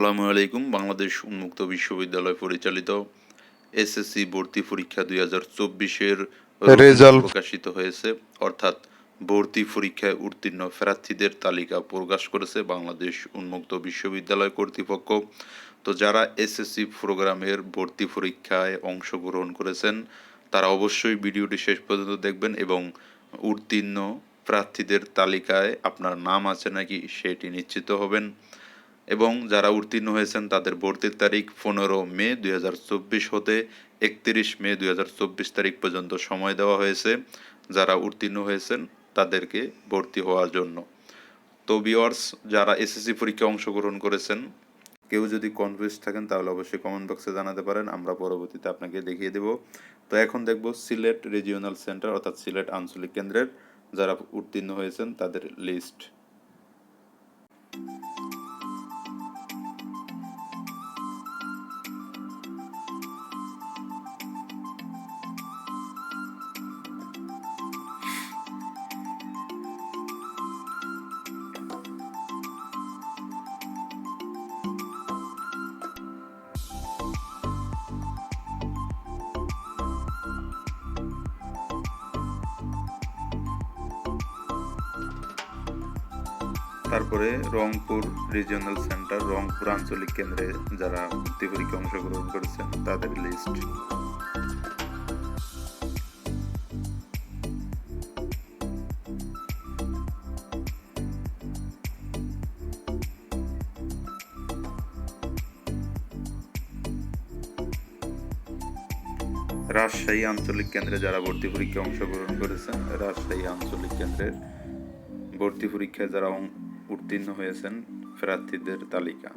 আসসালামু আলাইকুম বাংলাদেশ উন্মুক্ত বিশ্ববিদ্যালয় পরিচালিত এসএসসি ভর্তি পরীক্ষা দুই হাজার চব্বিশের Result. প্রকাশিত হয়েছে। অর্থাৎ ভর্তি পরীক্ষায় উত্তীর্ণ প্রার্থীদের তালিকা প্রকাশ করেছে বাংলাদেশ উন্মুক্ত বিশ্ববিদ্যালয় কর্তৃপক্ষ। তো যারা এসএসসি প্রোগ্রামের ভর্তি পরীক্ষায় অংশগ্রহণ করেছেন তারা অবশ্যই ভিডিওটি শেষ পর্যন্ত দেখবেন এবং উত্তীর্ণ প্রার্থীদের তালিকায় আপনার নাম আছে নাকি সেটি নিশ্চিত হবেন। এবং যারা উত্তীর্ণ হয়েছেন তাদের ভর্তির তারিখ পনেরো মে দু হাজার চব্বিশ হতে একত্রিশ মে দুই হাজার চব্বিশ তারিখ পর্যন্ত সময় দেওয়া হয়েছে। যারা উত্তীর্ণ হয়েছেন তাদেরকে ভর্তি হওয়ার জন্য। তো বিওয়ার্স যারা এসএসসি পরীক্ষায় অংশগ্রহণ করেছেন, কেউ যদি কনফিউজ থাকেন তাহলে অবশ্যই কমেন্ট বক্সে জানাতে পারেন, আমরা পরবর্তীতে আপনাকে দেখিয়ে দেব। তো এখন দেখব সিলেট রিজিওনাল সেন্টার অর্থাৎ সিলেট আঞ্চলিক কেন্দ্রের, যারা উত্তীর্ণ হয়েছেন তাদের লিস্ট তারপরে রংপুর রিজিওনাল সেন্টার রংপুর আঞ্চলিক কেন্দ্রে যারা ভর্তি পরীক্ষা অংশগ্রহণ করেছেন, তাদের লিস্ট রাজশাহী আঞ্চলিক কেন্দ্রে যারা ভর্তি পরীক্ষায় অংশগ্রহণ করেছেন, রাজশাহী আঞ্চলিক কেন্দ্রের ভর্তি পরীক্ষায় যারা উত্তীর্ণ হয়েছেন প্রার্থীদের তালিকা।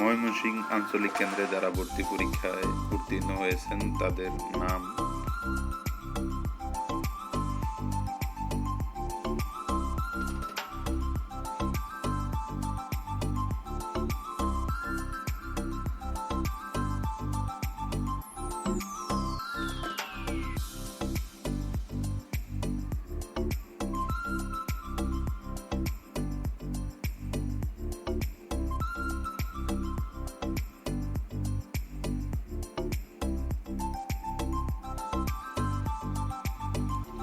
ময়মনসিংহ আঞ্চলিক কেন্দ্রে যারা ভর্তি পরীক্ষায় উত্তীর্ণ হয়েছেন তাদের নাম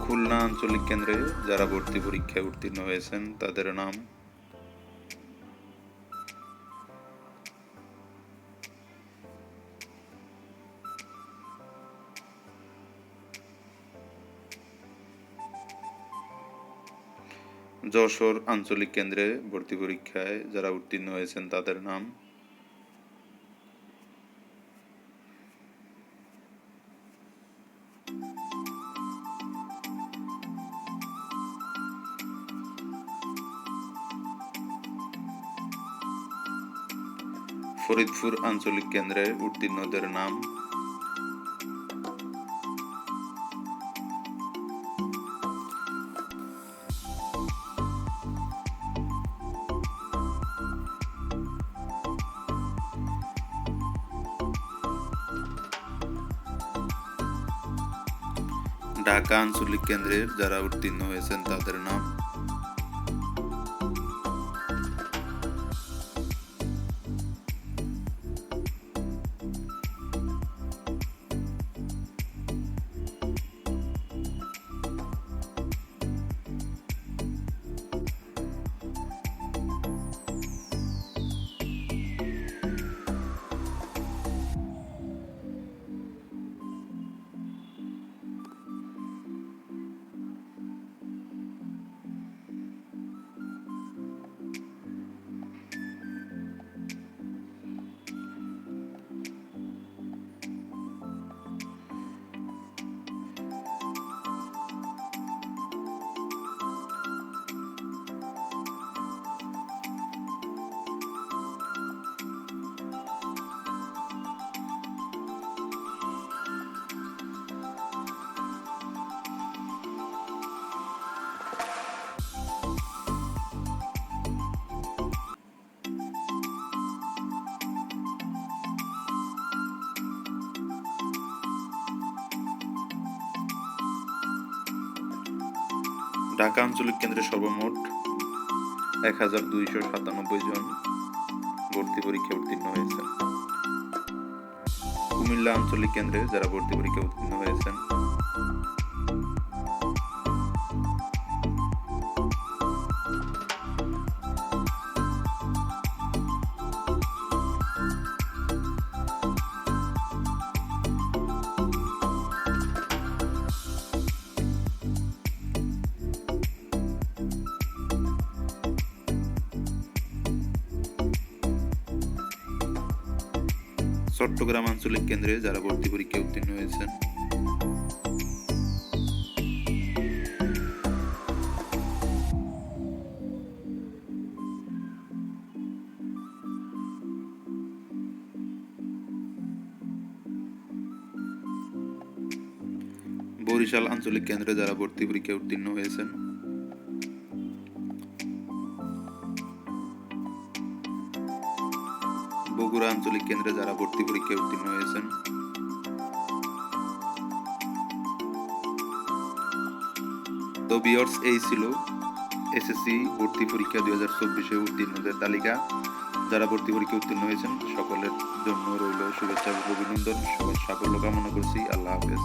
খুলনা আঞ্চলিক কেন্দ্রে যারা ভর্তি পরীক্ষায় উত্তীর্ণ হয়েছেন, তাদের নাম? যশোর আঞ্চলিক কেন্দ্রে ভর্তি পরীক্ষায় যারা উত্তীর্ণ হয়েছেন, তাদের নাম? ফরিদপুর আঞ্চলিক কেন্দ্রে উত্তীর্ণদের নাম। ঢাকা আঞ্চলিক কেন্দ্রের যারা উত্তীর্ণ হয়েছেন তাদের নাম। ঢাকা আঞ্চলিক কেন্দ্রে সর্বমোট এক হাজার দুইশো সাতানব্বই জন ভর্তি পরীক্ষা উত্তীর্ণ হয়েছেন। কুমিল্লা আঞ্চলিক কেন্দ্রে যারা ভর্তি পরীক্ষা উত্তীর্ণ হয়েছেন চট্টগ্রাম আঞ্চলিক কেন্দ্রে যারা ভর্তি পরীক্ষায় উত্তীর্ণ হয়েছেন। বরিশাল আঞ্চলিক কেন্দ্রে যারা ভর্তি পরীক্ষায় উত্তীর্ণ হয়েছেন বগুড়া আঞ্চলিক কেন্দ্রে যারা ভর্তি পরীক্ষায় উত্তীর্ণ হয়েছেন। তো বিয়ার্স এই ছিল এসএসসি ভর্তি পরীক্ষা দুই হাজার চব্বিশে উত্তীর্ণদের তালিকা। যারা ভর্তি পরীক্ষা উত্তীর্ণ হয়েছেন, সকলের জন্য রইল শুভেচ্ছা অভিনন্দন। সবার সাফল্য কামনা করছি। আল্লাহ হাফেজ।